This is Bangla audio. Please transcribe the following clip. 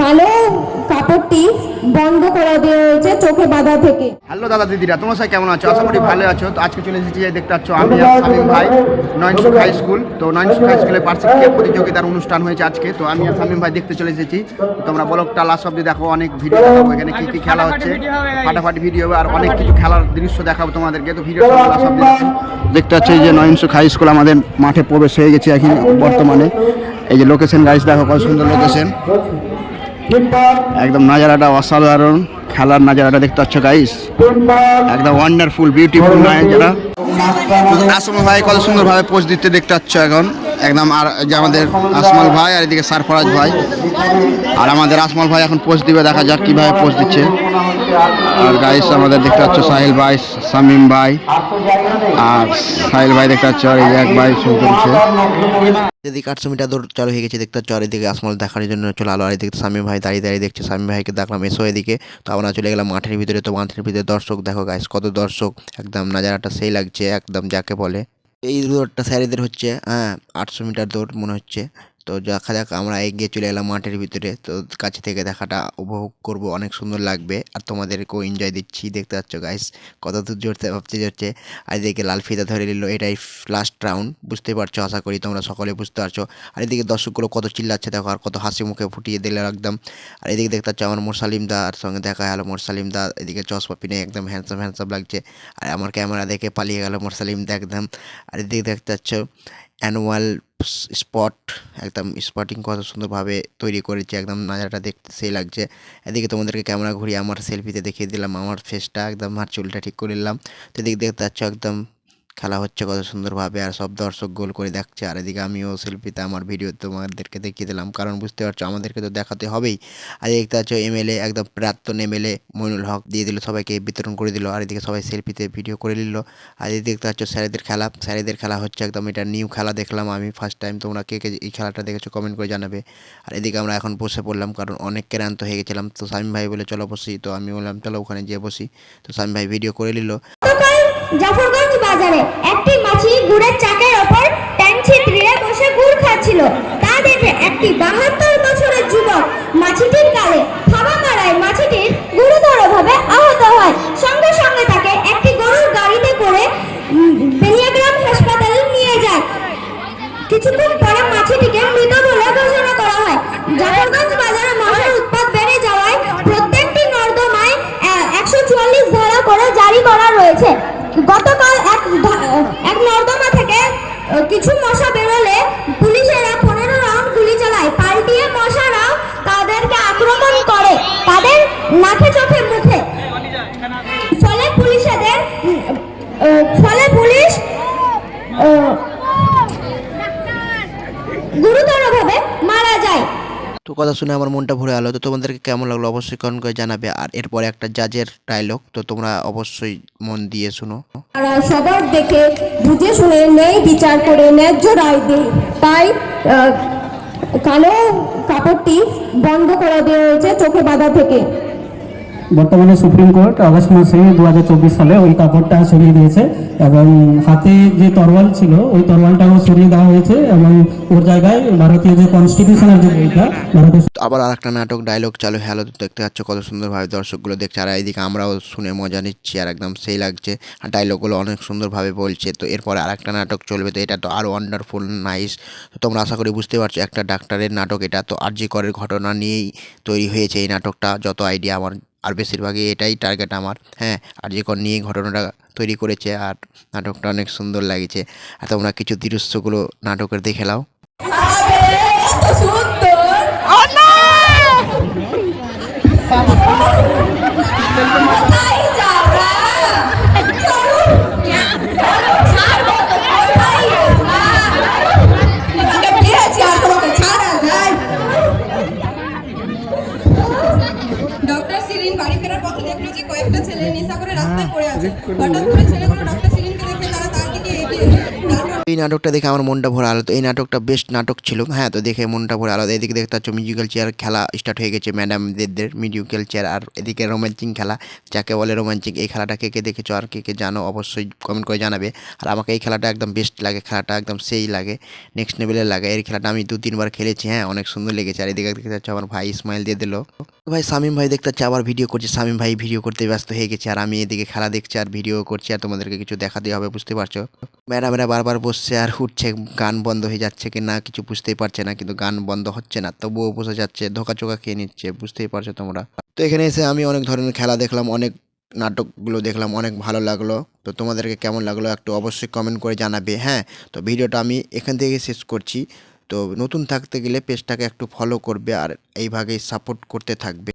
কালো কাপড়টি বন্ধ করে দেওয়া হয়েছে চোখে বাঁধা থেকে। হ্যালো দাদা দিদিরা, তোমার সাথে কেমন আছো? আশা করি ভালো আছো। তো আজকে চলে এসেছি দেখতে পাচ্ছ আমি আর শামীম ভাই, নয়নসুখ হাই স্কুল। তো নয়নসুখ হাই স্কুলে বার্ষিক ক্রীড়া প্রতিযোগিতার অনুষ্ঠান হয়েছে আজকে। তো আমি আর ভাই দেখতে চলে এসেছি। তোমরা ব্লগটা লাস্ট অব্দি দেখো, অনেক ভিডিও দেখাবো। এখানে কি কি খেলা হচ্ছে, ফাটাফাটি ভিডিও আর অনেক কিছু খেলার দৃশ্য দেখাবো তোমাদেরকে। তো ভিডিও লাস্ট অব্দি দেখো। দেখতে পাচ্ছ যে নয়নসুখ হাই স্কুল আমাদের মাঠে প্রবেশ হয়ে গেছে এখন বর্তমানে। এই যে লোকেশন গাইজ দেখো কত সুন্দর লোকেশন একদম নাজারাটা অসাধারণ। খেলার নাজারাটা দেখতে পাচ্ছ গাইস একদম ওয়ান্ডারফুল বিউটিফুল নাজারা আসমল ভাই কত সুন্দর ভাবে পোস্ট দিতে দেখতে পাচ্ছ এখন। একদম আর যে আমাদের আসমল ভাই আর এদিকে সারফরাজ ভাই। আর আমাদের আসমল ভাই এখন পোস্ট দিবে দেখা যাক কীভাবে পোস্ট দিচ্ছে। আর গাইস আমাদের দেখতে পাচ্ছ সাহিল ভাই শামিম ভাই। আর সাহিল ভাই দেখতে পাচ্ছ আর এই এক ভাই শুরু করেছে। এদিকে আটশো মিটার দৌড় চালু হয়ে গেছে, দেখতে চারিদিকে এদিকে আসমল দেখার জন্য চলে আলো আর এদিকে স্বামী ভাই দাঁড়িয়ে দাঁড়িয়ে দেখছে স্বামী ভাইকে দেখলাম, এসো এদিকে। তো আমরা চলে গেলাম মাঠের ভিতরে, তো মাঠের ভিতরে দর্শক, দেখো গাইস কত দর্শক, একদম নাজারাটা সেই লাগছে, একদম যাকে বলে। এই দৌড়টা স্যারেদের হচ্ছে হ্যাঁ আটশো মিটার দৌড় মনে হচ্ছে। তো দেখা যাক, আমরা এগিয়ে চলে এলাম মাঠের ভিতরে। তো কাছে থেকে দেখাটা উপভোগ করব, অনেক সুন্দর লাগবে। আর তোমাদেরকেও এনজয় দিচ্ছি, দেখতে পাচ্ছ গাইস কত দূর জোরতে ভাবতে যাচ্ছে। আর এদিকে লাল ফিতা ধরে নিল, এটাই লাস্ট রাউন্ড বুঝতে পারছ? আশা করি তোমরা সকলে বুঝতে পারছ। আর এদিকে দর্শকগুলো কত চিল্লাচ্ছে দেখো, আর কত হাসি মুখে ফুটিয়ে দিলে একদম। আর এদিকে দেখতে পাচ্ছ আমার মোরসালিম দার সঙ্গে দেখা গেলো মোরসালিম দা, এদিকে চশমা পিনে একদম হ্যান্ডসাম হ্যান্ডসাম লাগছে। আর আমার ক্যামেরা দেখে পালিয়ে গেল মোরসালিম দা একদম। আর এদিকে দেখতে পাচ্ছ অ্যানুয়াল স্পট, একদম স্পটিং কত সুন্দরভাবে তৈরি করেছে, একদম নাজারাটা দেখতে সেই লাগছে। এদিকে তোমাদেরকে ক্যামেরা ঘুরিয়ে আমার সেলফিতে দেখিয়ে দিলাম, আমার ফেসটা একদম আর চুলটা ঠিক করে নিলাম। তো এদিকে দেখতে পাচ্ছ একদম খেলা হচ্ছে কত সুন্দরভাবে আর সব দর্শক গোল করে দেখছে। আর এদিকে আমিও সেলফিতে আমার ভিডিও তোমাদেরকে দেখিয়ে দিলাম। কারণ বুঝতে পারছ, আমাদেরকে তো দেখাতে হবেই। আর দেখতে পাচ্ছ এমএলএ একদম প্রাক্তন এমএলএ মইনুল হক দিয়ে দিল, সবাইকে বিতরণ করে দিল। আর এদিকে সবাই সেলফিতে ভিডিও করে নিল। আর এদিকে দেখতে পাচ্ছ স্যারেদের খেলা। স্যারেদের খেলা হচ্ছে একদম এটা নিউ খেলা দেখলাম আমি ফার্স্ট টাইম তোমরা কে কে এই খেলাটা দেখেছ কমেন্ট করে জানাবে। আর এদিকে আমরা এখন বসে পড়লাম কারণ অনেক ক্লান্ত হয়ে গেছিলাম। তো স্বামী ভাই বলে, চলো বসি। তো আমি বললাম, চলো ওখানে যেয়ে বসি। তো স্বামী ভাই ভিডিও করে নিল। জাফরগঞ্জ বাজারে একটি মাছি গুড়ের চাকের ওপর ট্যাং ছিত্রিয়ে বসে গুড় খাচ্ছিল। তা দেখে একটি বাহাত্তর বছরের যুবক মাছিটির গালে থাবা মারায় মাছিটির গুরুতরভাবে আহত হয়। সঙ্গে সঙ্গে তাকে একটি গরুর গাড়িতে করে উম, বেনিয়াগ্রাম হাসপাতালে নিয়ে যায়। কিছুক্ষণ পরে মাছিটিকে মৃত বলে ঘোষণা করা হয়। জাফরগঞ্জ বাজারে মশার উৎপাদ বেড়ে যাওয়ায় প্রত্যেকটি নর্দমায় একশো চুয়াল্লিশ ধারা করে জারি করা রয়েছে। গতকাল এক এক নর্দমা থেকে কিছু মশা বেরোলে পুলিশেরা পনেরো রাউন্ড গুলি চালায়। পাল্টিয়ে মশারাও তাদেরকে আক্রমণ করে তাদের নাকে চোখে মুখে। ফলে পুলিশেদের ফলে পুলিশ গুরুতরভাবে মারা যায়। কথা শুনে আমার মনটা ভরে আলো। তো তোমাদেরকে কেমন লাগল অবশ্যই কমেন্ট করে জানাবে। আর এরপরে একটা জাজের ডায়লগ তো তোমরা অবশ্যই মন দিয়ে শুনো। তারা সবার দেখে, বুঝে শুনে, ন্যায় বিচার করে ন্যায্য রায় দেয় তাই কালো কাপড়টি বন্ধ করে দেওয়া হয়েছে চোখে বাধা থেকে। বর্তমানে সুপ্রিম কোর্ট আগস্ট মাসে দু সালে ওই কাপড়টা সরিয়ে দিয়েছে এবং হাতে যে তরোয়াল ছিল, ওই তরোয়ালটাও সরিয়ে দেওয়া হয়েছে এবং ওর জায়গায় ভারতীয় যে কনস্টিটিউশনের যে বইটা ভারতের আবার আর একটা নাটক ডায়লগ চালু হ্যালো দেখতে পাচ্ছ কত সুন্দরভাবে দর্শকগুলো দেখছে। আর এইদিকে আমরাও শুনে মজা নিচ্ছি আর একদম সেই লাগছে। আর ডায়লগগুলো অনেক সুন্দরভাবে বলছে। তো এরপরে আর একটা নাটক চলবে। তো এটা তো আরও ওয়ান্ডারফুল নাইস তো তোমরা আশা করি বুঝতে পারছ, একটা ডাক্তারের নাটক এটা। তো আর জি করের ঘটনা নিয়েই তৈরি হয়েছে এই নাটকটা। যত আইডিয়া আমার আর বেশিরভাগই এটাই টার্গেট আমার হ্যাঁ? আর যে কর নিয়ে ঘটনাটা তৈরি করেছে আর নাটকটা অনেক সুন্দর লাগছে আর তোমরা কিছু দৃশ্যগুলো নাটকের দেখে নাও। এই নাটকটা দেখে আমার মনটা ভরে আলো। এই নাটকটা বেস্ট নাটক ছিল। হ্যাঁ তো দেখে মনটা ভরে আলো। এদিকে দেখতে পাচ্ছ মিউজিক্যাল চেয়ার খেলা স্টার্ট হয়ে গেছে ম্যাডামদের মিউজিক্যাল চেয়ার আর এদিকে রোমান্টিক খেলা। যাকে বলে রোমান্টিক এই খেলাটা কে কে দেখেছ আর কে কে জানো অবশ্যই কমেন্ট করে জানাবে। আর আমাকে এই খেলাটা একদম বেস্ট লাগে, খেলাটা একদম সেই লাগে নেক্সট লেভেলের লাগে। এই খেলাটা আমি দু তিনবার খেলেছি হ্যাঁ অনেক সুন্দর লেগেছে। আর এদিকে দেখতে পাচ্ছ আমার ভাই ইসমাইল দিয়ে দিল। ভাই শামিম ভাই দেখতে আবার ভিডিও করছে। শামিম ভাই ভিডিও করতে ব্যস্ত হয়ে গেছে, আর আমি এদিকে খেলা দেখছি, আর ভিডিও করছি, আর তোমাদেরকে কিছু দেখা দেখাতে হবে, বুঝতে পারছ? ম্যাডামেরা বারবার বসছে, আর উঠছে, গান বন্ধ হয়ে যাচ্ছে কি না কিছু বুঝতেই পারছে না, কিন্তু গান বন্ধ হচ্ছে না, তবুও বসে যাচ্ছে ধোকা চোকা খেয়ে নিচ্ছে, বুঝতেই পারছ তোমরা? তো এখানে এসে আমি অনেক ধরনের খেলা দেখলাম, অনেক নাটকগুলো দেখলাম, অনেক ভালো লাগল। তো তোমাদেরকে কেমন লাগল একটু অবশ্যই কমেন্ট করে জানাবে হ্যাঁ? তো ভিডিওটা আমি এখান থেকে শেষ করছি। তো নতুন থাকতে গেলে পেজটাকে একটু ফলো করবে আর এইভাবেই সাপোর্ট করতে থাকবে।